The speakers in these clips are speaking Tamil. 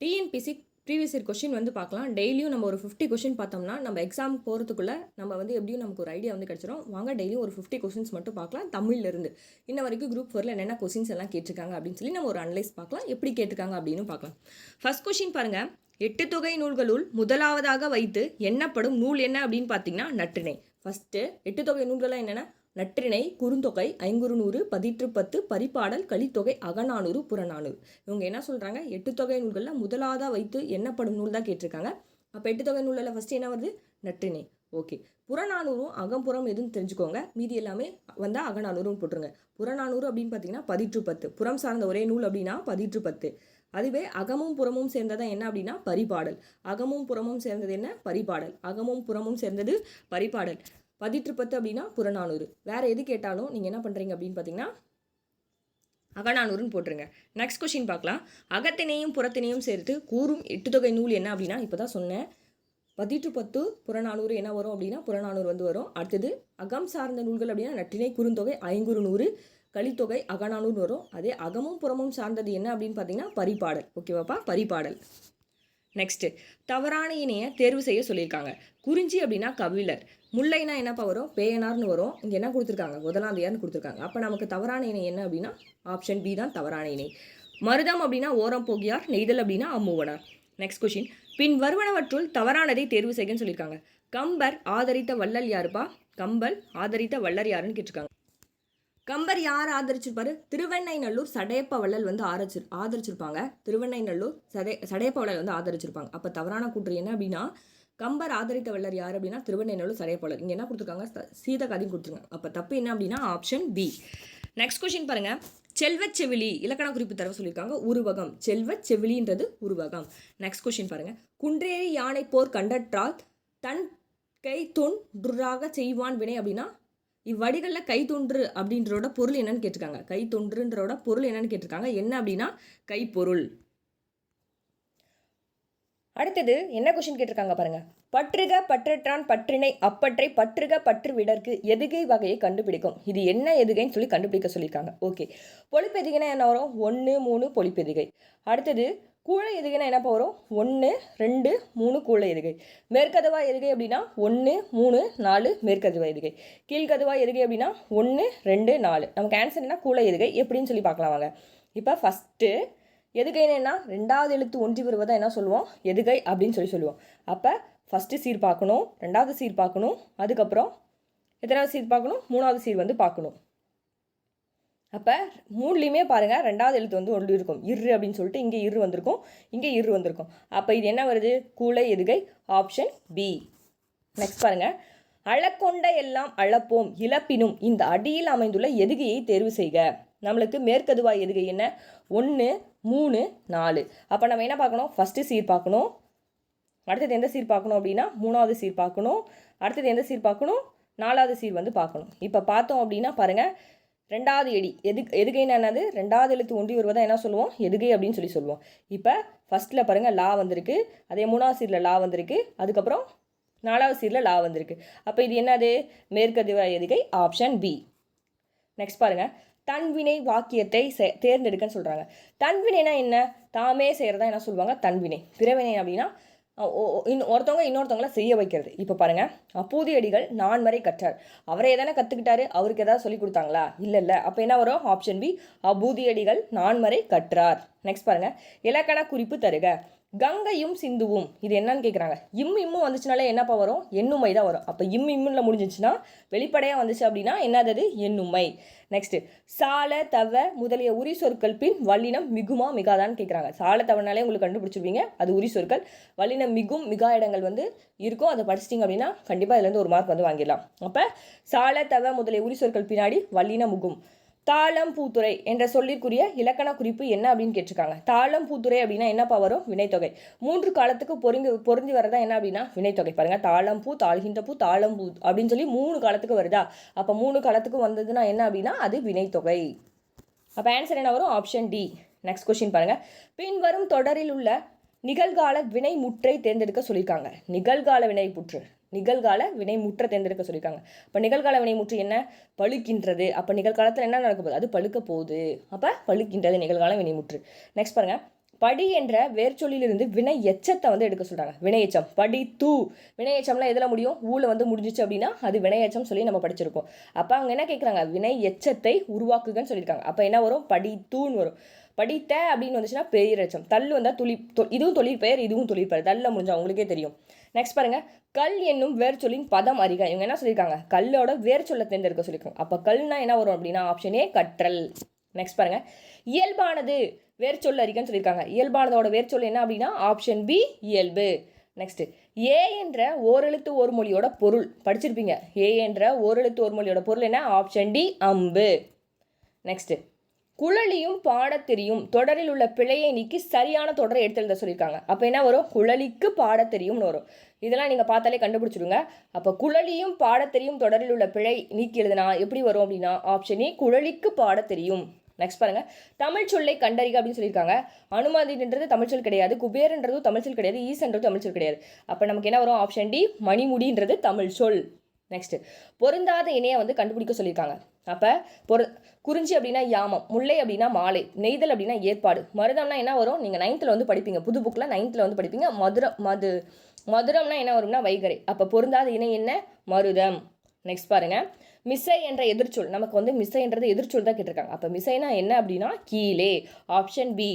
டிஎன்பிசி ப்ரீவியஸ் இயர் கொஷின் வந்து பார்க்கலாம். டெய்லியும் நம்ம ஒரு ஃபிஃப்டி கொஷின் பார்த்தோம்னா நம்ம எக்ஸாம் போகிறதுக்குள்ளே நம்ம வந்து எப்படியும் நமக்கு ஒரு ஐடியா வந்து கிடச்சிரும். வாங்க டெய்லியும் ஒரு ஃபிஃப்டி கொஷின்ஸ் மட்டும் பார்க்கலாம். தமிழ்லேருந்து இன்ன வரைக்கும் குரூப் ஃபோரில் என்னென்ன கொஷின்ஸ் எல்லாம் கேட்டிருக்காங்க அப்படின்னு சொல்லி நம்ம ஒரு அனலைஸ் பார்க்கலாம். எப்படி கேட்டிருக்காங்க அப்படின்னு பார்க்கலாம். ஃபர்ஸ்ட் கொஷின் பாருங்கள் எட்டு தொகை நூல்களுள் முதலாவதாக வைத்து எண்ணப்படும் நூல் என்ன அப்படின்னு பார்த்தீங்கன்னா நற்றிணை. ஃபஸ்ட்டு எட்டு தொகை நூல்கள்லாம் என்னென்னா? நற்றிணை குறுந்தொகை ஐங்குறுநூறு பதிற்று பத்து பரிபாடல் கலித்தொகை அகநானூறு புறநானூறு. இவங்க என்ன சொல்கிறாங்க எட்டு தொகை நூல்களில் முதலாவதாக வைத்து எண்ணப்படும் நூல் தான் கேட்டிருக்காங்க. அப்போ எட்டு தொகை நூலில் ஃபஸ்ட்டு என்ன வருது? நற்றிணை. ஓகே. புறநானூறும் அகம்புறம் எதுவும் தெரிஞ்சுக்கோங்க. மீதி எல்லாமே வந்தால் அகநானூறும் போட்டுருங்க. புறநானூறு அப்படின்னு பார்த்தீங்கன்னா பதிற்று பத்து புறம் சார்ந்த ஒரே நூல் அப்படின்னா பதிற்று பத்து அதுவே அகமும் புறமும் சேர்ந்ததாக என்ன அப்படின்னா பரிபாடல் அகமும் புறமும் சேர்ந்தது என்ன? பரிபாடல் அகமும் புறமும் சேர்ந்தது பரிபாடல் பதிற்று பத்து அப்படின்னா புறநானூறு. வேறு எது கேட்டாலும் நீங்கள் என்ன பண்ணுறீங்க அப்படின்னு பார்த்தீங்கன்னா அகநானூறுன்னு போட்டுருங்க. நெக்ஸ்ட் கொஷின் பார்க்கலாம் அகத்தினையும் புறத்தினையும் சேர்த்து கூறும் எட்டு தொகை நூல் என்ன அப்படின்னா இப்போ தான் சொன்னேன். பதிற்றுப்பத்து புறநானூறு என்ன வரும் அப்படின்னா புறநானூறு வந்து வரும். அடுத்தது அகம் சார்ந்த நூல்கள் அப்படின்னா நற்றினை குறுந்தொகை ஐங்குறு நூறு கலித்தொகை அகநானூறு வரும். அதே அகமும் புறமும் சார்ந்தது என்ன அப்படின்னு பார்த்தீங்கன்னா பரிபாடல். ஓகேவாப்பா பரிபாடல். நெக்ஸ்ட்டு தவறான இணையை தேர்வு செய்ய சொல்லியிருக்காங்க. குறிஞ்சி அப்படின்னா கவிழர் முல்லைனா என்னப்பா வரும்? பேயனார்னு வரும். இங்கே என்ன கொடுத்துருக்காங்க? முதலாந்தையார்னு கொடுத்துருக்காங்க. அப்போ நமக்கு தவறான இணை என்ன அப்படின்னா ஆப்ஷன் பி தான் தவறான இணை. மருதம் அப்படின்னா ஓரம் போகியார் நெய்தல் அப்படின்னா அம்முவனார் நெக்ஸ்ட் கொஷின் பின் வருவனவற்றுள் தவறானதை தேர்வு செய்யன்னு சொல்லியிருக்காங்க. கம்பர் ஆதரித்த வள்ளல் யாருப்பா? கம்பல் ஆதரித்த வள்ளர் யாருன்னு கேட்டிருக்காங்க. கம்பர் யார் ஆதரிச்சிருப்பாரு திருவெண்ணைநல்லூர் சடையப்ப வள்ளல் வந்து ஆதரிச்சு ஆதரிச்சிருப்பாங்க. திருவெண்ணைநல்லூர் சடை சடையப்ப வள்ளல் வந்து ஆதரிச்சிருப்பாங்க. அப்போ தவறான கூற்று என்ன அப்படின்னா கம்பர் ஆதரித்த வள்ளர் யார் அப்படின்னா திருவெண்ணைநல்லூர் சடையப்ப இங்கே என்ன கொடுத்துருக்காங்க? சீத கதையும் கொடுத்துருக்காங்க. அப்போ தப்பு என்ன அப்படின்னா ஆப்ஷன் பி நெக்ஸ்ட் கொஷின் பாருங்க. செல்வச் செவிலி இலக்கண குறிப்பு தர சொல்லியிருக்காங்க. உருவகம். செல்வச் செவிலின்றது உருவகம். நெக்ஸ்ட் கொஷின் பாருங்க. குன்றேறி யானை போர் கண்டற்றால் தன் கை தொன்றாக செய்வான் வினை அப்படின்னா இவ்வடிகளில் கைத்தொன்று அப்படின்றோட பொருள் என்னன்னு கேட்டிருக்காங்க. கைத்தொன்றுன்றோட பொருள் என்னன்னு கேட்டிருக்காங்க. என்ன அப்படின்னா கைப்பொருள். அடுத்தது என்ன கொஷின் கேட்டிருக்காங்க பாருங்க. பற்றுக பற்றற்றான் பற்றினை அப்பற்றை பற்றுக பற்று விடற்கு எதுகை வகையை கண்டுபிடிக்கும். இது என்ன எதுகைன்னு சொல்லி கண்டுபிடிக்க சொல்லியிருக்காங்க. ஓகே பொலிப்பெதிகைனா என்ன வரும்? ஒன்று மூணு பொலிப்பெதிகை. அடுத்தது கூழை எதுகைனா என்ன வரும்? ஒன்று ரெண்டு மூணு கூழை எதுகை. மேற்கதவா எதுகை அப்படின்னா ஒன்று மூணு நாலு மேற்கதவா எதுகை. கீழ்கதவா எதுகை அப்படின்னா ஒன்று ரெண்டு நாலு. நமக்கு ஆன்சர் என்ன கூழை எதுகை. எப்படின்னு சொல்லி பார்க்கலாம் வாங்க. இப்போ ஃபஸ்ட்டு எதுகை என்னென்னா ரெண்டாவது எழுத்து ஒன்றி வருவதை என்ன சொல்லுவோம்? எதுகை அப்படின்னு சொல்லி சொல்லுவோம். அப்போ ஃபஸ்ட்டு சீர் பார்க்கணும் ரெண்டாவது சீர் பார்க்கணும் அதுக்கப்புறம் எத்தனாவது சீர் பார்க்கணும்? மூணாவது சீர் வந்து பார்க்கணும். அப்போ மூணுலேயுமே பாருங்கள் ரெண்டாவது எழுத்து வந்து ஒன்று இருக்கும். இரு அப்படின்னு சொல்லிட்டு இங்கே இரு வந்திருக்கும். இங்கே இரு வந்திருக்கும். அப்போ இது என்ன வருது? கூளை எதுகை ஆப்ஷன் பி நெக்ஸ்ட் பாருங்கள் அழக்கொண்ட எல்லாம் அழப்போம் இழப்பினும் இந்த அடியில் அமைந்துள்ள எதுகையை தேர்வு செய்க. நம்மளுக்கு மேற்கதுவாக எதுகை என்ன? ஒன்று மூணு நாலு. அப்போ நம்ம என்ன பார்க்கணும்? ஃபஸ்ட்டு சீர் பார்க்கணும். அடுத்தது எந்த சீர் பார்க்கணும் அப்படின்னா மூணாவது சீர் பார்க்கணும். அடுத்தது எந்த சீர் பார்க்கணும்? நாலாவது சீர் வந்து பார்க்கணும். இப்போ பார்த்தோம் அப்படின்னா பாருங்கள் ரெண்டாவது எடி. எது எதுகைன்னு என்னது? ரெண்டாவது எழுத்து ஒன்றி வருவதாக என்ன சொல்லுவோம்? எதுகை அப்படின்னு சொல்லி சொல்லுவோம். இப்போ ஃபஸ்ட்டில் பாருங்கள் லா வந்திருக்கு. அதே மூணாவது சீரில் லா வந்திருக்கு. அதுக்கப்புறம் நாலாவது சீரில் லா வந்திருக்கு. அப்போ இது என்னது? மேற்கதிவாய் எதுகை? Option B. நெக்ஸ்ட் பாருங்கள் தன்வினை வாக்கியத்தை செ- தேர்ந்தெடுக்கன்னு சொல்கிறாங்க தன்வினைனா என்ன? தாமே செய்கிறதா என்ன சொல்லுவாங்க? தன்வினை. பிறவினை அப்படின்னா இன் ஒருத்தவங்க இன்னொருத்தவங்கள செய்ய வைக்கிறது. இப்போ பாருங்கள் அப்பூதியடிகள் நான் வரை கற்றார். அவரே தானே கற்றுக்கிட்டாரு அவருக்கு ஏதாவது சொல்லி கொடுத்தாங்களா? இல்லை இல்லை. அப்போ என்ன வரும்? ஆப்ஷன் பி அபூதியடிகள் வரை கற்றார். நெக்ஸ்ட் பாருங்கள் இலக்கண குறிப்பு தருக. கங்கையும் சிந்துவும். இது என்னன்னு கேட்குறாங்க இம் இம்மும் வந்துச்சுனாலே என்னப்பா வரும்? எண்ணுமை தான் வரும். அப்போ இம் இம்முல முடிஞ்சிச்சுன்னா வெளிப்படையாக வந்துச்சு அப்படின்னா என்னது எண்ணுமை. நெக்ஸ்ட் சால தவ முதலிய உரி சொற்கள் பின் வல்லினம் மிகுமா மிகாதான்னு கேட்குறாங்க சால தவனாலே உங்களுக்கு கண்டுபிடிச்சிருவீங்க அது உரி சொற்கள். வல்லினம் மிகும் மிகா இடங்கள் வந்து இருக்கும். அதை படிச்சிட்டிங்க அப்படின்னா கண்டிப்பாக இதுலேருந்து ஒரு மார்க் வந்து வாங்கிடலாம். அப்போ சால தவ முதலிய உரி சொற்கள் பின்னாடி வல்லின முகும். தாளம் பூத்துறை என்ற சொல்லிற்குரிய இலக்கண குறிப்பு என்ன அப்படின்னு கேட்டிருக்காங்க. தாளம் பூத்துறை அப்படின்னா என்னப்பா வரும்? வினைத்தொகை. மூன்று காலத்துக்கு பொருந்தி பொருந்தி வரதா என்ன அப்படின்னா வினைத்தொகை. பாருங்க தாளம் பூ தாழ்கின்ற பூ தாளம் பூ அப்படின்னு சொல்லி மூணு காலத்துக்கு வருதா? அப்போ மூணு காலத்துக்கு வந்ததுன்னா என்ன அப்படின்னா அது வினைத்தொகை. அப்போ ஆன்சர் என்ன வரும்? ஆப்ஷன் டி நெக்ஸ்ட் கொஸ்டின் பாருங்க. பின்வரும் தொடரில் உள்ள நிகழ்கால வினை முற்றை தேர்ந்தெடுக்க சொல்லியிருக்காங்க. நிகழ்கால வினை புற்று நிகழ்கால வினை முற்ற தேர்ந்தெடுக்க சொல்லியிருக்காங்க. இப்போ நிகழ்கால வினை முற்று என்ன? பழுக்கின்றது. அப்போ நிகழ்காலத்தில் என்ன நடக்க போகுது? அது பழுக்க போகுது. அப்போ பழுக்கின்றது நிகழ்கால வினை முற்று நெக்ஸ்ட் பாருங்க. படி என்ற வேர்ச்சொல்லிலிருந்து வினை எச்சத்தை வந்து எடுக்க சொல்கிறாங்க வினையச்சம் படி தூ. வினையச்சம்லாம் எதில் முடியும்? ஊழல் வந்து முடிஞ்சிச்சு அப்படின்னா அது வினையச்சம் சொல்லி நம்ம படிச்சிருக்கோம். அப்போ அவங்க என்ன கேட்குறாங்க வினை எச்சத்தை உருவாக்குங்கன்னு சொல்லியிருக்காங்க. அப்போ என்ன வரும்? படி தூன்னு வரும். படித்த அப்படின்னு வந்துச்சுன்னா பெயரெச்சம் தள்ளு வந்தால் துளி இதுவும் தொழில் பெயர் இதுவும் தொழில் பெயர் தள்ள முடிஞ்சா அவங்களுக்கே தெரியும். நெக்ஸ்ட் பாருங்க. கல் என்னும் வேர்ச்சொல்லின் பதம் அறிக. இவங்க என்ன சொல்லியிருக்காங்க கல்லோட வேர்ச்சொல்லை தேர்ந்தெடுக்க சொல்லியிருக்காங்க அப்போ கல்னா என்ன வரும் அப்படின்னா ஆப்ஷன் ஏ கற்றல். நெக்ஸ்ட் பாருங்க. இயல்பானது வேர்ச்சொல் அறிக்கன்னு சொல்லியிருக்காங்க இயல்பானதோட வேர்ச்சொல் என்ன அப்படின்னா ஆப்ஷன் பி இயல்பு. நெக்ஸ்ட் ஏ என்ற ஓரெழுத்து ஒரு மொழியோட பொருள். படிச்சிருப்பீங்க. ஏ என்ற ஓரெழுத்து ஒரு மொழியோட பொருள் என்ன? ஆப்ஷன் டி அம்பு. நெக்ஸ்ட் குழலியும் பாடத்தெரியும் தொடரில் உள்ள பிழையை நீக்கி சரியான தொடரை எடுத்து எழுத சொல்லியிருக்காங்க. அப்போ என்ன வரும்? குழலிக்கு பாடத் தெரியும்னு வரும். இதெல்லாம் நீங்கள் பார்த்தாலே கண்டுபிடிச்சிடுங்க அப்போ குழலியும் பாட தெரியும் தொடரில் உள்ள பிழை நீக்கி எழுதுனா எப்படி வரும் அப்படின்னா ஆப்ஷன் ஏ குழலிக்கு பாடத் தெரியும் நெக்ஸ்ட் பாருங்க. தமிழ் சொல்லை கண்டறிக அப்படின்னு சொல்லியிருக்காங்க. அனுமதின்றது தமிழ் சொல் கிடையாது. குபேர்ன்றதும் தமிழ் சொல் கிடையாது. ஈசன்றது தமிழ் சொல் கிடையாது. அப்போ நமக்கு என்ன வரும்? ஆப்ஷன் டி மணிமுடின்றது தமிழ் சொல். நெக்ஸ்ட் பொருந்தாத இணையை வந்து கண்டுபிடிக்க சொல்லியிருக்காங்க. அப்போ பொரு குறிஞ்சி அப்படின்னா யாமம் முல்லை அப்படின்னா மாலை நெய்தல் அப்படின்னா ஏற்பாடு. மருதம்னா என்ன வரும்? நீங்கள் நைன்த்தில் வந்து படிப்பீங்க. புது புக்கில் நைன்த்தில் வந்து படிப்பீங்க. மதுரம் மது மதுரம்னா என்ன வரும்னா வைகரை. அப்போ பொருந்தாத இணை என்ன? மருதம். நெக்ஸ்ட் பாருங்க. மிஸ்ஸை என்ற எதிர்ச்சொல். நமக்கு வந்து மிசைன்றது எதிர்ச்சொல் தான் கேட்டிருக்காங்க. அப்போ மிஸ்ஸைனா என்ன அப்படின்னா கீழே. ஆப்ஷன் பி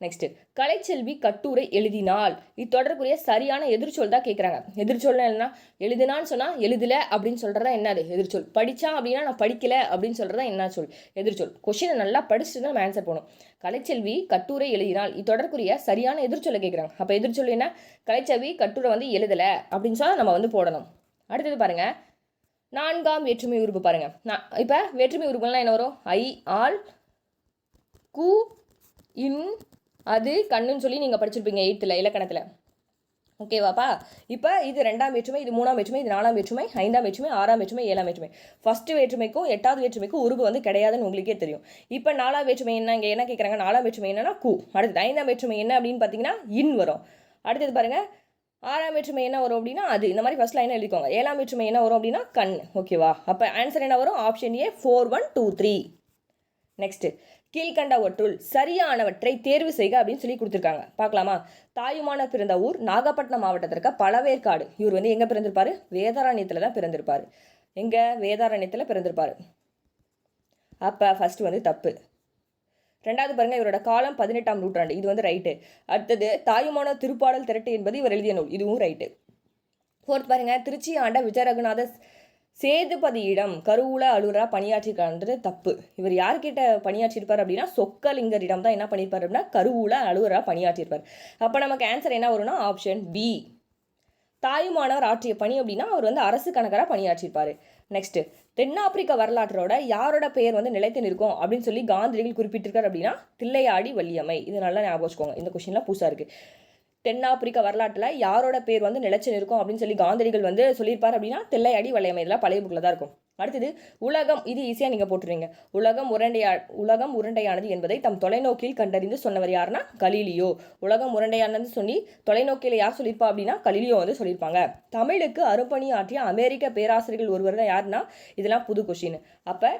நெக்ஸ்ட் கலைச்செல்வி கட்டுரை எழுதினால் இத்தொடர்புடைய சரியான எதிர்ச்சொல் தான் கேட்குறாங்க எதிர்ச்சொல் என்னன்னா எழுதினான்னு சொன்னால் எழுதல அப்படின்னு சொல்கிறதா என்னது? எதிர்ச்சொல். படித்தான் அப்படின்னா நான் படிக்கல அப்படின்னு சொல்கிறதா என்ன சொல்? எதிர்ச்சொல். கொஷினை நல்லா படிச்சுட்டு தான் நம்ம ஆன்சர் போகணும் கலைச்செல்வி கட்டுரை எழுதினால் இத்தொடர்புரிய சரியான எதிர்ச்சொல்லை கேட்குறாங்க அப்போ எதிர்ச்சொல் என்ன? கலைச்செல்வி கட்டுரை வந்து எழுதலை அப்படின்னு சொன்னால் நம்ம வந்து போடணும். அடுத்தது பாருங்கள் நான்காம் வேற்றுமை உறுப்பு பாருங்கள் நான் இப்போ வேற்றுமை உறுப்புலாம் என்ன வரும்? ஐ ஆல் கு இன் அது கண்ணுன்னு சொல்லி நீங்கள் படிச்சிருப்பீங்க எயித்தில் இலக்கணத்தில். ஓகேவாப்பா இப்போ இது ரெண்டாம் வேற்றுமை இது மூணாம் வேற்றுமை இது நாலாம் வேற்றுமை ஐந்தாம் வேற்றுமை ஆறாம் வேற்றுமை ஏழாம் வேற்றுமை. ஃபஸ்ட்டு வேற்றுமைக்கும் எட்டாவது வேற்றுமைக்கும் உருவு வந்து கிடையாதுன்னு உங்களுக்கே தெரியும். இப்போ நாலாம் வேற்றுமை என்ன இங்கே என்ன கேட்குறாங்க நாலாம் வேற்றுமை என்னன்னா கு. அடுத்தது ஐந்தாம் வேற்றுமை என்ன அப்படின்னு பார்த்தீங்கன்னா இன் வரும். அடுத்தது பாருங்கள் ஆறாம் வேற்றுமை என்ன வரும் அப்படின்னா அது. இந்த மாதிரி ஃபஸ்ட் லைன் எழுதிக்கோங்க. ஏழாம் வேற்றுமை என்ன வரும் அப்படின்னா கண். ஓகேவா அப்போ ஆன்சர் என்ன வரும்? Option A four one two three next கீழ்கண்டவற்றுள் சரியானவற்றை தேர்வு செய்க அப்படின்னு சொல்லி கொடுத்துருக்காங்க. பார்க்கலாமா? தாயுமான பிறந்த ஊர் நாகப்பட்டினம் மாவட்டத்திற்கு பழவேற்காடு. இவர் வந்து எங்கே பிறந்திருப்பாரு? வேதாரண்யத்தில் தான் பிறந்திருப்பார். எங்கே? வேதாரண்யத்தில் பிறந்திருப்பார். அப்போ ஃபர்ஸ்ட் வந்து தப்பு. ரெண்டாவது பாருங்கள் இவரோட காலம் பதினெட்டாம் நூற்றாண்டு. இது வந்து ரைட்டு அடுத்தது தாயுமான திருப்பாடல் திரட்டு என்பது இவர் எழுதிய நூல். இதுவும் ரைட்டு ஃபோர்த் பாருங்கள் திருச்சி ஆண்ட விஜயரகுநாத சேதுபதியிடம் கருவூல அலுவலராக பணியாற்றிருக்காருன்றது தப்பு. இவர் யார்கிட்ட பணியாற்றியிருப்பார் அப்படின்னா சொக்கலிங்கரிடம் தான் என்ன பண்ணியிருப்பார் அப்படின்னா கருவூல அலுவலராக பணியாற்றியிருப்பார் அப்போ நமக்கு ஆன்சர் என்ன வரும்னா ஆப்ஷன் பி தாயுமானவர் ஆற்றிய பணி அப்படின்னா அவர் வந்து அரசு கணக்கராக பணியாற்றிருப்பார். நெக்ஸ்ட் தென்னாப்பிரிக்க வரலாற்றோட யாரோட பெயர் வந்து நிலைத்து நிற்கும் அப்படின்னு சொல்லி காந்தியடிகள் குறிப்பிட்டிருக்கார் அப்படின்னா தில்லையாடி வள்ளியம்மை. இது நல்லா ஞாபகம் வச்சுக்கோங்க. இந்த கொஷின்லாம் புதுசாக இருக்குது தென்னாப்பிரிக்க வரலாற்றில் யாரோட பேர் வந்து நிலைச்சு நிற்கும் அப்படின்னு சொல்லி காந்தடிகள் வந்து சொல்லியிருப்பார் அப்படின்னா தில்லையாடி வளையமை இதெல்லாம் பழைய புக்கில் தான் இருக்கும். அடுத்தது உலகம் இது ஈஸியாக நீங்கள் போட்டுருவீங்க. உலகம் உருண்டையா உலகம் உருண்டையானது என்பதை தம் தொலைநோக்கியில் கண்டறிந்து சொன்னவர் யாருன்னா கலீலியோ. உலகம் உருண்டையானது சொல்லி தொலைநோக்கியில் யார் சொல்லியிருப்பா அப்படின்னா கலீலியோ வந்து சொல்லியிருப்பாங்க. தமிழுக்கு அருப்பணி ஆற்றிய அமெரிக்க பேராசிரியர்கள் ஒருவர் தான் யாருன்னா இதெல்லாம் புது கொஷின் அப்போ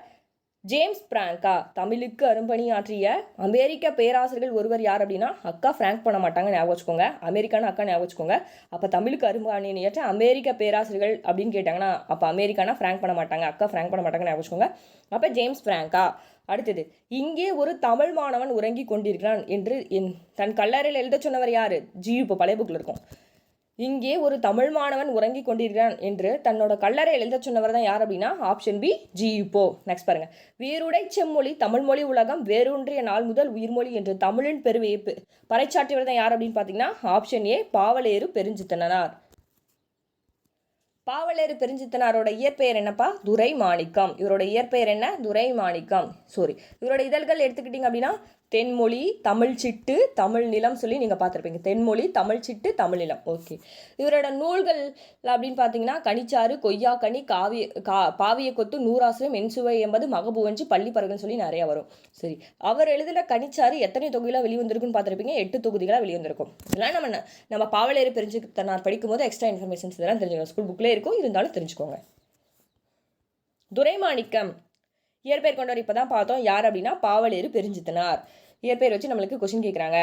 ஜேம்ஸ் பிராங்கா தமிழுக்கு அரும்பணி ஆற்றிய அமெரிக்க பேராசிரியர்கள் ஒருவர் யார் அப்படின்னா அக்கா ஃப்ராங்க் பண்ண மாட்டாங்க ஞாபகம் வச்சுக்கோங்க. அமெரிக்கான அக்கா ஞாபகம் வச்சுக்கோங்க. அப்போ தமிழுக்கு அரும்பணி அமெரிக்க பேராசிரியர்கள் அப்படின்னு கேட்டாங்கன்னா அப்போ அமெரிக்கானா ஃப்ராங்க் பண்ண மாட்டாங்க அக்கா ஃப்ராங்க் பண்ண மாட்டாங்க ஞாபகம் வச்சுக்கோங்க. அப்போ ஜேம்ஸ் பிராங்கா அடுத்தது இங்கே ஒரு தமிழ் மாணவன் உறங்கி கொண்டிருக்கிறான் என்று என் தன் கல்லறையில் எழுத சொன்னவர் யார்? ஜி இப்போ பழைய புக்கில் இருக்கும். இங்கே ஒரு தமிழ் மாணவன் உறங்கிக் கொண்டிருக்கிறான் என்று தன்னோட கல்லறை எழுதச் சொன்னவர் தான் யார் அப்படின்னா ஆப்ஷன் பி ஜி இப்போ நெக்ஸ்ட் பாருங்க. வீருடை செம்மொழி தமிழ் மொழி உலகம் வேரூன்றிய நாள் முதல் உயிர்மொழி என்று தமிழின் பெருவியப்பு. பெ- தான் யார் அப்படின்னு பார்த்தீங்கன்னா ஆப்ஷன் ஏ பாவலேறு பெருஞ்சித்தனார். பாவலேறு பெருஞ்சித்தனாரோட இயற்பெயர் என்னப்பா? துரை மாணிக்கம் இவரோட இயற்பெயர் என்ன? துரை மாணிக்கம் சாரி இவரோட இதழ்கள் எடுத்துக்கிட்டிங்க அப்படின்னா தென்மொழி தமிழ் சிட்டு தமிழ் நிலம் சொல்லி நீங்கள் பார்த்துருப்பீங்க. தென்மொழி தமிழ் சிட்டு தமிழ் நிலம். ஓகே. இவரோட நூல்கள் அப்படின்னு பார்த்தீங்கன்னா கனிச்சாறு கொய்யாக்கனி காவிய கா பாவிய கொத்து நூறாசிரம் மென்சுவை என்பது மகபுவஞ்சி பள்ளிப்பறகன்னு சொல்லி நிறைய வரும். சரி. அவர் எழுதின கனிச்சாறு எத்தனை தொகுதியில் வெளிவந்திருக்குன்னு பார்த்துருப்பீங்க? எட்டு தொகுதிகளாக வெளிவந்திருக்கும். இதெல்லாம் நம்ம நம்ம பாவலேறு பெருஞ்சித்தனார் படிக்கும்போது எக்ஸ்ட்ரா இன்ஃபர்மேஷன்ஸ் இதெல்லாம் தெரிஞ்சுக்கணும். ஸ்கூல் புக்லேயே இருக்கும். இருந்தாலும் தெரிஞ்சுக்கோங்க. துரைமாணிக்கம். இயற்பெயர் கொண்டவர் இப்போ தான் பார்த்தோம். யார் அப்படின்னா பாவலேறு பெருஞ்சித்தனார். இயற்பெயர் வச்சு நம்மளுக்கு கொஷின் கேட்குறாங்க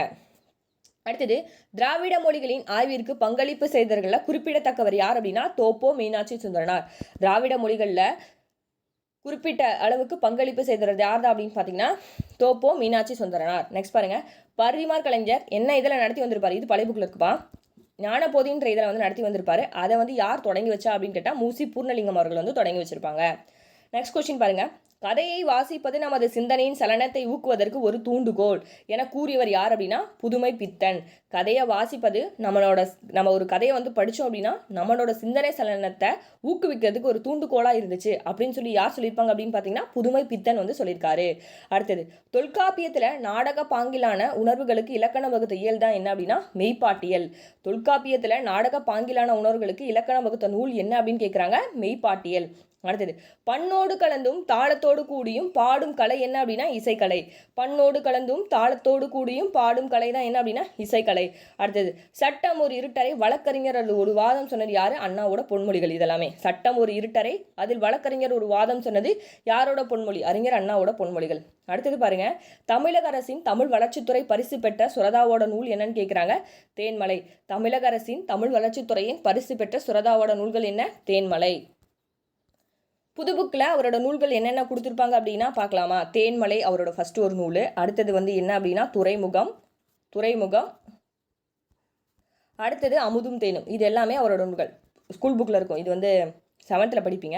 அடுத்தது திராவிட மொழிகளின் ஆய்விற்கு பங்களிப்பு செய்தவர்களில் குறிப்பிடத்தக்கவர் யார் அப்படின்னா தோப்போ மீனாட்சி சுந்தரனார். திராவிட மொழிகளில் குறிப்பிட்ட அளவுக்கு பங்களிப்பு செய்தவர் யார் தான் அப்படின்னு பார்த்தீங்கன்னா தோப்போ மீனாட்சி சுந்தரனார். நெக்ஸ்ட் பாருங்கள் பரிதிமார் கலைஞர் என்ன இதில் நடத்தி வந்திருப்பார்? இது பழைய புக்கில் இருக்குப்பா. ஞானபோதின்ற இதில் வந்து நடத்தி வந்திருப்பார். அதை வந்து யார் தொடங்கி வச்சா அப்படின்னு கேட்டால் மூசி பூர்ணலிங்கம் அவர்கள் வந்து தொடங்கி வச்சுருப்பாங்க. நெக்ஸ்ட் கொஸ்டின் பாருங்கள் கதையை வாசிப்பது நமது சிந்தனையின் சலனத்தை ஊக்குவதற்கு ஒரு தூண்டுகோல் என கூறியவர் யார் அப்படின்னா புதுமை பித்தன். கதையை வாசிப்பது நம்மளோட நம்ம ஒரு கதையை வந்து படித்தோம் அப்படின்னா நம்மளோட சிந்தனை சலனத்தை ஊக்குவிக்கிறதுக்கு ஒரு தூண்டுகோலாக இருந்துச்சு அப்படின்னு சொல்லி யார் சொல்லியிருப்பாங்க அப்படின்னு பார்த்தீங்கன்னா புதுமை பித்தன் வந்து சொல்லியிருக்காரு. அடுத்தது தொல்காப்பியத்தில் நாடக பாங்கிலான உணர்வுகளுக்கு இலக்கண வகுத்த இயல் தான் என்ன அப்படின்னா மெய்ப்பாட்டியல். தொல்காப்பியத்தில் நாடக பாங்கிலான உணர்வுகளுக்கு இலக்கண வகுத்த நூல் என்ன அப்படின்னு கேட்குறாங்க மெய்ப்பாட்டியல். அடுத்தது பண்ணோடு கலந்தும் தாளத்தோடு கூடியும் பாடும் கலை என்ன அப்படின்னா இசைக்கலை. பண்ணோடு கலந்தும் தாளத்தோடு கூடியும் பாடும் கலை தான் என்ன அப்படின்னா இசைக்கலை. அடுத்தது சட்டம் ஒரு இருட்டரை வழக்கறிஞர் அல்லது ஒரு வாதம் சொன்னது யார்? அண்ணாவோட பொன்மொழிகள் இதெல்லாமே. சட்டம் ஒரு இருட்டரை அதில் வழக்கறிஞர் ஒரு வாதம் சொன்னது யாரோட பொன்மொழி? அறிஞர் அண்ணாவோட பொன்மொழிகள். அடுத்தது பாருங்க தமிழக அரசின் தமிழ் வளர்ச்சித்துறை பரிசு பெற்ற சுரதாவோட நூல் என்னன்னு கேட்குறாங்க தேன்மலை. தமிழக அரசின் தமிழ் வளர்ச்சித்துறையின் பரிசு பெற்ற சுரதாவோட நூல்கள் என்ன? தேன்மலை. புது புக்கில் அவரோட நூல்கள் என்னென்ன கொடுத்துருப்பாங்க அப்படின்னா பார்க்கலாமா? தேன்மலை அவரோட ஃபர்ஸ்ட் ஒரு நூல். அடுத்தது வந்து என்ன அப்படின்னா துறைமுகம் துறைமுகம். அடுத்தது அமுதும் தேனும். இது எல்லாமே அவரோட நூல்கள். ஸ்கூல் புக்கில் இருக்கும். இது வந்து செவன்த்தில் படிப்பீங்க.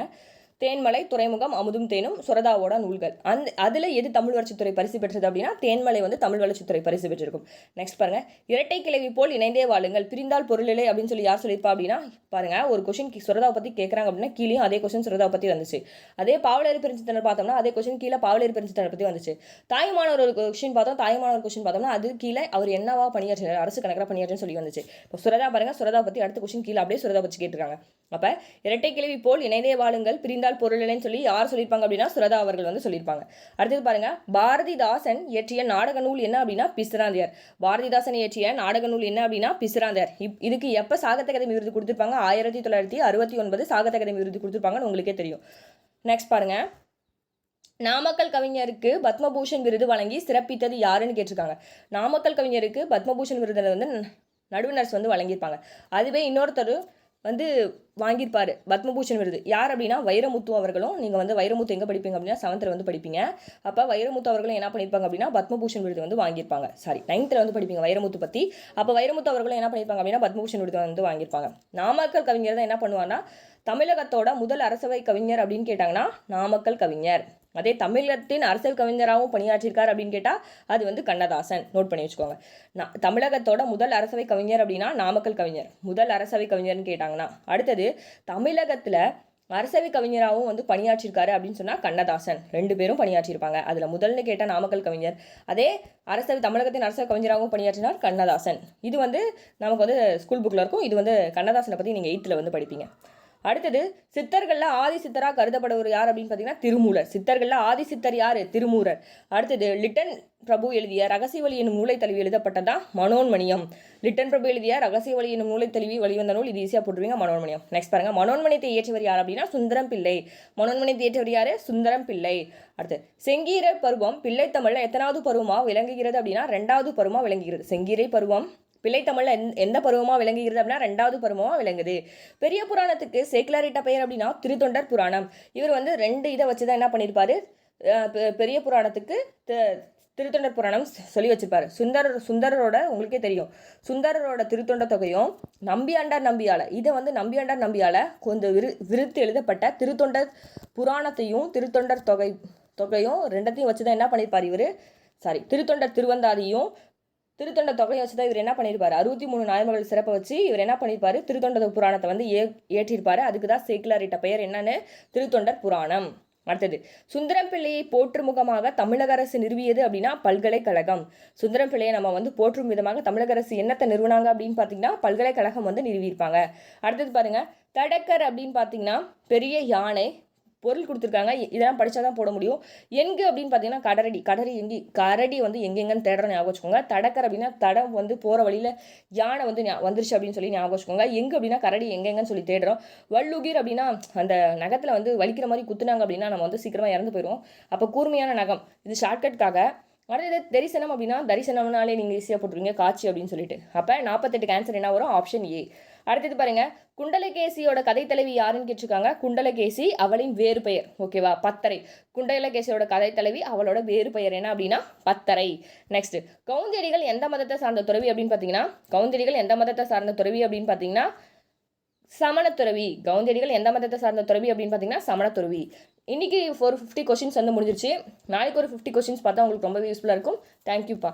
தேன்மலை துறைமுகம் அமுதும் தேனும் சுரதாவோட நூல்கள். அந்த அதில் எது தமிழ் வளர்ச்சித்துறை பரிசு பெற்றது அப்படின்னா தேன்மலை வந்து தமிழ் வளர்ச்சித்துறை பரிசு பெற்றிருக்கும். நெக்ஸ்ட் பாருங்க. இரட்டை கிளவி போல் இணைந்தே வாழுங்கள். பிரிந்தால் பொருளில்லை அப்படின்னு சொல்லி யார் சொல்லியிருப்பா அப்படின்னா பாருங்க ஒரு கொஷின் சுரதாவை பற்றி கேட்குறாங்க அப்படின்னா கீழே அதே கொஷின் சுரதாவை பற்றி வந்துச்சு. அதே பாவலரி பெருஞ்சித்தனர் பார்த்தோம்னா அதே கொஷின் கீழே பாவலரி பெருஞ்சித்தனர் பற்றி வந்துச்சு. தாய்மானவர் ஒரு கொஷின் பார்த்தோம். தாய்மானவர் கொஷின் பார்த்தோம்னா அது கீழே அவர் என்னவா பணியாற்றினார் அரசு கணக்கில் பணியாற்றுன்னு சொல்லி வந்துச்சு. இப்போ சுரதா பாருங்க சுரதா பற்றி அடுத்த கொஷின் கீழே அப்படியே சுரதா பற்றி கேட்டிருக்காங்க. அப்போ இரட்டை கிளவி போல் இணைந்தே வாழுங்கள். பிரிந்தால் பொருளில்லைன்னு சொல்லி யார் சொல்லியிருப்பாங்க அப்படின்னா சுரதா அவர்கள் வந்து சொல்லியிருப்பாங்க. அடுத்தது பாருங்க பாரதிதாசன் இயற்றிய நாடக நூல் என்ன அப்படின்னா பிசுராந்தியார். பாரதிதாசன் இயற்றிய நாடக நூல் என்ன அப்படின்னா பிசுராந்தியார். இப் இதுக்கு எப்போ சாகித்ய அகாதமி விருது கொடுத்துருப்பாங்க? ஆயிரத்தி தொள்ளாயிரத்தி அறுபத்தி ஒன்பது சாகித்ய அகாதமி விருது கொடுத்துருப்பாங்கன்னு உங்களுக்கே தெரியும். நெக்ஸ்ட் பாருங்க நாமக்கல் கவிஞருக்கு பத்மபூஷன் விருது வழங்கி சிறப்பித்தது யாருன்னு கேட்டிருக்காங்க. நாமக்கல் கவிஞருக்கு பத்மபூஷன் விருதில் வந்து நடுவனர்ஸ் வந்து வழங்கியிருப்பாங்க. அதுவே இன்னொருத்தர் வந்து வாங்கியிருப்பார். பத்மபூஷன் விருது. யார் அப்படின்னா வைரமுத்து அவர்களும். நீங்கள் வந்து வைரமுத்து எங்கே படிப்பீங்க அப்படின்னா செவன்த்தில் வந்து படிப்பீங்க. அப்போ வைரமுத்து அவர்களும் என்ன பண்ணியிருப்பாங்க அப்படின்னா பத்மபூஷன் விருது வந்து வாங்கியிருப்பாங்க. சாரி நைன்த்தில் வந்து படிப்பீங்க வைரமுத்து பற்றி அப்போ வைரமுத்து அவர்களும் என்ன பண்ணியிருப்பாங்க அப்படின்னா பத்மபூஷன் விருது வந்து வாங்கியிருப்பாங்க. நாமக்கல் கவிஞர் தான் என்ன பண்ணுவாங்கன்னா தமிழகத்தோட முதல் அரசவை கவிஞர் அப்படின்னு கேட்டாங்கன்னா நாமக்கல் கவிஞர். அதே தமிழகத்தின் அரசியல் கவிஞராகவும் பணியாற்றியிருக்கார் அப்படின்னு கேட்டால் அது வந்து கண்ணதாசன். நோட் பண்ணி வச்சுக்கோங்க. நான் தமிழகத்தோட முதல் அரசவை கவிஞர் அப்படின்னா நாமக்கல் கவிஞர். முதல் அரசவை கவிஞர்னு கேட்டாங்கன்னா அடுத்தது தமிழகத்தில் அரசவை கவிஞராகவும் வந்து பணியாற்றியிருக்காரு அப்படின்னு சொன்னால் கண்ணதாசன். ரெண்டு பேரும் பணியாற்றியிருப்பாங்க. அதில் முதல்னு கேட்டால் நாமக்கல் கவிஞர். அதே அரசவை தமிழகத்தின் அரசவை கவிஞராகவும் பணியாற்றினார் கண்ணதாசன். இது வந்து நமக்கு வந்து ஸ்கூல் புக்கில் இருக்கும். இது வந்து கண்ணதாசனை பற்றி நீங்கள் எயித்தில் வந்து படிப்பீங்க. அடுத்தது சித்தர்களில் ஆதி சித்தராக கருதப்படுவர் யார் அப்படின்னு பார்த்தீங்கன்னா திருமூலர். சித்தர்களில் ஆதி சித்தர் யார்? திருமூரர் அடுத்தது லிட்டன் பிரபு எழுதிய ரகசியவழி என்னும் நூலை தழுவி எழுதப்பட்டதா? மனோன்மணியம். லிட்டன் பிரபு எழுதிய ரகசியவழி என்னும் நூலை தழுவி வெளிவந்த நூல். இது ஈஸியாக போட்டுருவீங்க மனோன்மணியம். நெக்ஸ்ட் பாருங்க மனோன்மணியத்தை இயற்றியவர் யார் அப்படின்னா சுந்தரம் பிள்ளை. மனோன்மணியத்தை இயற்றியவர் யார்? சுந்தரம் பிள்ளை. அடுத்து செங்கீரை பருவம் பிள்ளை தமிழில் எத்தனாவது பருவமாக விளங்குகிறது அப்படின்னா ரெண்டாவது பருவமாக விளங்குகிறது. செங்கீரை பருவம் பிள்ளைத்தமிழில் எந் எந்த பருவமாக விளங்குகிறது அப்படின்னா ரெண்டாவது பருவமாக விளங்குது. பெரிய புராணத்துக்கு சேக்குலரிட்ட பெயர் அப்படின்னா திருத்தொண்டர் புராணம். இவர் வந்து ரெண்டு இதை வச்சு தான் என்ன பண்ணியிருப்பாரு பெ- பெரிய புராணத்துக்கு திருத்தொண்டர் புராணம் சொல்லி வச்சிருப்பாரு. சுந்தரர் சுந்தரரோட உங்களுக்கே தெரியும். சுந்தரரோட திருத்தொண்ட தொகையும் நம்பியாண்டார் நம்பியால இதை வந்து நம்பியாண்டார் நம்பியால கொஞ்சம் விரு விருத்து எழுதப்பட்ட திருத்தொண்டர் புராணத்தையும் திருத்தொண்டர் தொகை தொகையும் ரெண்டத்தையும் வச்சு தான் என்ன பண்ணியிருப்பார் இவர்? சாரி திருத்தொண்டர் திருவந்தாதியும் திருத்தொண்ட தொகையை வச்சு தான் இவர் என்ன பண்ணியிருப்பார் அறுபத்தி மூணு நாயன்மகள் சிறப்பை வச்சு இவர் என்ன பண்ணியிருப்பார் திருத்தொண்ட புராணத்தை வந்து ஏ ஏற்றிருப்பார். அதுக்கு தான் சேக்கிலாரிட்ட பெயர் என்னன்னு? திருத்தொண்டர் புராணம். அடுத்தது சுந்தரம் பிள்ளையை போற்றும் முகமாக தமிழக அரசு நிறுவியது அப்படின்னா பல்கலைக்கழகம். சுந்தரம் பிள்ளையை நம்ம வந்து போற்றும் விதமாக தமிழக அரசு என்னத்தை நிறுவனாங்க அப்படின்னு பார்த்தீங்கன்னா பல்கலைக்கழகம் வந்து நிறுவியிருப்பாங்க. அடுத்தது பாருங்க தடக்கர் அப்படின்னு பார்த்தீங்கன்னா பெரிய யானை பொருள் கொடுத்துருக்காங்க. இதெல்லாம் படித்தா தான் போட முடியும். எங்கு அப்படின்னு பார்த்தீங்கன்னா கடரடி கடரி எங்கி கரடி வந்து எங்கெங்கன்னு தேடுற ஞாபகம் வச்சுக்கோங்க. தடக்கர் அப்படின்னா தடம் வந்து போகிற வழியில் யானை வந்து வந்துருச்சு அப்படின்னு சொல்லி ஞாபகம் வச்சுக்கோங்க. எங்கு அப்படின்னா கரடி எங்கெங்கன்னு சொல்லி தேடுறோம். வள்ளுகிர் அப்படின்னா அந்த நகத்தில் வந்து வலிக்கிற மாதிரி குத்துனாங்க அப்படின்னா நம்ம வந்து சீக்கிரமாக இறந்து போயிடுவோம். அப்போ கூர்மையான நகம். இது ஷார்ட்கட்காக அடுத்தது தரிசனம் அப்படின்னா தரிசனம்னாலே நீங்கள் ஈஸியாக போட்டுருவீங்க காட்சி அப்படின்னு சொல்லிட்டு. அப்போ நாற்பத்தெட்டுக்கு ஆன்சர் என்ன வரும்? ஆப்ஷன் ஏ அடுத்தது பாருங்கள் குண்டலகேசியோட கதை தலைவி யாருன்னு கேட்டிருக்காங்க? குண்டலகேசி அவளின் வேறு பெயர். ஓகேவா பத்தரை. குண்டலகேசியோட கதை தலைவி அவளோட வேறு பெயர் என்ன அப்படின்னா? பத்தரை. நெக்ஸ்ட் கவுந்தடிகள் எந்த மதத்தை சார்ந்த துறவி அப்படின்னு பார்த்தீங்கன்னா கவுந்தடிகள் எந்த மதத்தை சார்ந்த துறவி அப்படின்னு பார்த்தீங்கன்னா சமணத்துறவி. கவுந்தடிகள் எந்த மதத்தை சார்ந்த துறவி அப்படின்னு பார்த்தீங்கன்னா சமணத்துறவி. இன்னைக்கு ஒரு ஃபிஃப்டி கொஷின்ஸ் வந்து முடிஞ்சிருச்சு. நாளைக்கு ஒரு ஃபிஃப்டி கொஷின்ஸ் பார்த்தா உங்களுக்கு ரொம்பவே யூஸ்ஃபுல்லாக இருக்கும். தேங்க்யூப்பா